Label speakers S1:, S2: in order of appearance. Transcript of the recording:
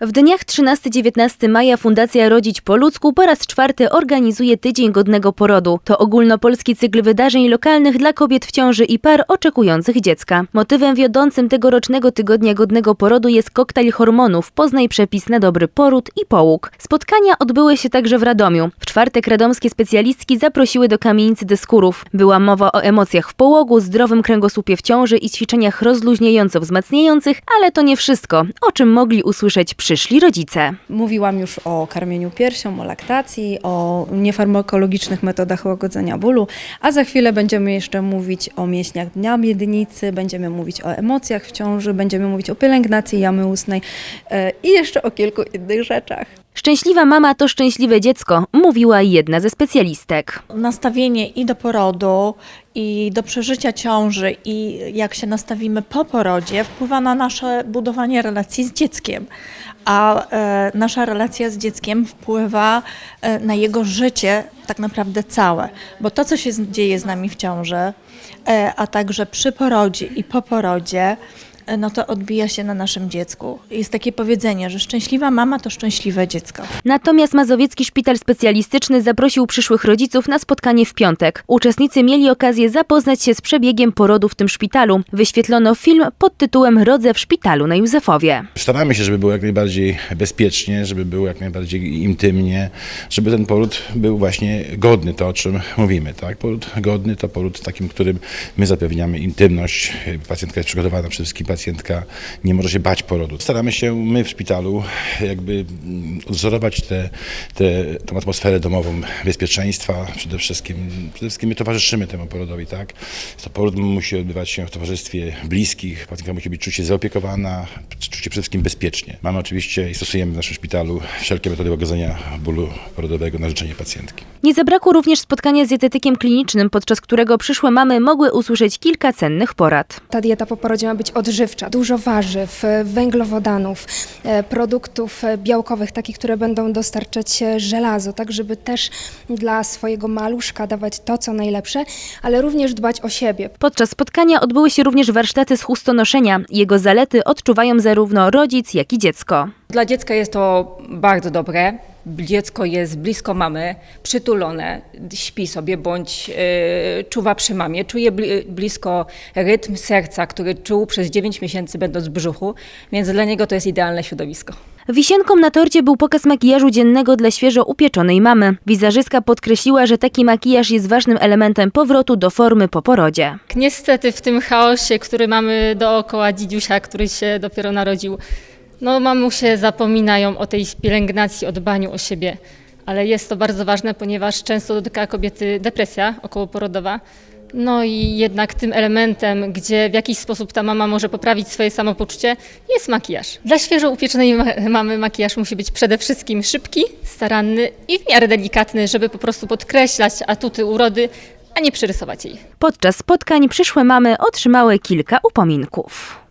S1: W dniach 13-19 maja Fundacja Rodzić po ludzku po raz czwarty organizuje Tydzień Godnego Porodu. To ogólnopolski cykl wydarzeń lokalnych dla kobiet w ciąży i par oczekujących dziecka. Motywem wiodącym tegorocznego Tygodnia Godnego Porodu jest koktajl hormonów Poznaj przepis na dobry poród i połóg. Spotkania odbyły się także w Radomiu. W czwartek radomskie specjalistki zaprosiły do kamienicy dyskurów. Była mowa o emocjach w połogu, zdrowym kręgosłupie w ciąży i ćwiczeniach rozluźniająco-wzmacniających, ale to nie wszystko, o czym mogli usłyszeć przyszli rodzice.
S2: Mówiłam już o karmieniu piersią, o laktacji, o niefarmakologicznych metodach łagodzenia bólu, a za chwilę będziemy jeszcze mówić o mięśniach dnia miednicy, będziemy mówić o emocjach w ciąży, będziemy mówić o pielęgnacji jamy ustnej e, i jeszcze o kilku innych rzeczach.
S1: Szczęśliwa mama to szczęśliwe dziecko, mówiła jedna ze specjalistek.
S3: nastawienie i do porodu, i do przeżycia ciąży, i jak się nastawimy po porodzie, wpływa na nasze budowanie relacji z dzieckiem. A e, nasza relacja z dzieckiem wpływa e, na jego życie tak naprawdę całe. Bo to, co się dzieje z nami w ciąży, e, a także przy porodzie i po porodzie, no to odbija się na naszym dziecku. Jest takie powiedzenie, że szczęśliwa mama to szczęśliwe dziecko.
S1: Natomiast Mazowiecki Szpital Specjalistyczny zaprosił przyszłych rodziców na spotkanie w piątek. Uczestnicy mieli okazję zapoznać się z przebiegiem porodu w tym szpitalu. Wyświetlono film pod tytułem Rodzę w szpitalu na Józefowie.
S4: Staramy się, żeby było jak najbardziej bezpiecznie, żeby było jak najbardziej intymnie, żeby ten poród był właśnie godny, to o czym mówimy. Tak? Poród godny to poród takim, którym my zapewniamy intymność. Pacjentka jest przygotowana, przede wszystkim pacjentka nie może się bać porodu. Staramy się my w szpitalu jakby mm, odzorować tę te, tą atmosferę domową bezpieczeństwa. Przede wszystkim, przede wszystkim my towarzyszymy temu porodowi. Tak? To poród musi odbywać się w towarzystwie bliskich, pacjentka musi być czuć się zaopiekowana, się przede wszystkim bezpiecznie. Mamy oczywiście i stosujemy w naszym szpitalu wszelkie metody łagodzenia bólu porodowego na życzenie pacjentki.
S1: Nie zabrakło również spotkania z dietetykiem klinicznym, podczas którego przyszłe mamy mogły usłyszeć kilka cennych porad.
S5: Ta dieta po porodzie ma być odżywcza, dużo warzyw, e, węglowodanów, e, produktów e, białkowych, takich, które będą dostarczać żelazo, tak żeby też dla swojego maluszka dawać to, co najlepsze, ale również dbać o siebie.
S1: Podczas spotkania odbyły się również warsztaty z chustonoszenia. Jego zalety odczuwają zarówno rodzic, jak i dziecko.
S6: Dla dziecka jest to bardzo dobre. Dziecko jest blisko mamy, przytulone, śpi sobie bądź e, czuwa przy mamie, czuje bli, blisko rytm serca, który czuł przez 9 miesięcy będąc w brzuchu, więc dla niego to jest idealne środowisko.
S1: Wisienką na torcie był pokaz makijażu dziennego dla świeżo upieczonej mamy. Wizerzystka podkreśliła, że taki makijaż jest ważnym elementem powrotu do formy po porodzie.
S7: Niestety w tym chaosie, który mamy dookoła dzidziusia, który się dopiero narodził, no mamusie zapominają o tej pielęgnacji, o dbaniu o siebie. Ale jest to bardzo ważne, ponieważ często dotyka kobiety depresja okołoporodowa. No i jednak tym elementem, gdzie w jakiś sposób ta mama może poprawić swoje samopoczucie, jest makijaż. Dla świeżo upieczonej ma- mamy makijaż musi być przede wszystkim szybki, staranny i w miarę delikatny, żeby po prostu podkreślać atuty urody, a nie przerysować jej.
S1: Podczas spotkań przyszłe mamy otrzymały kilka upominków.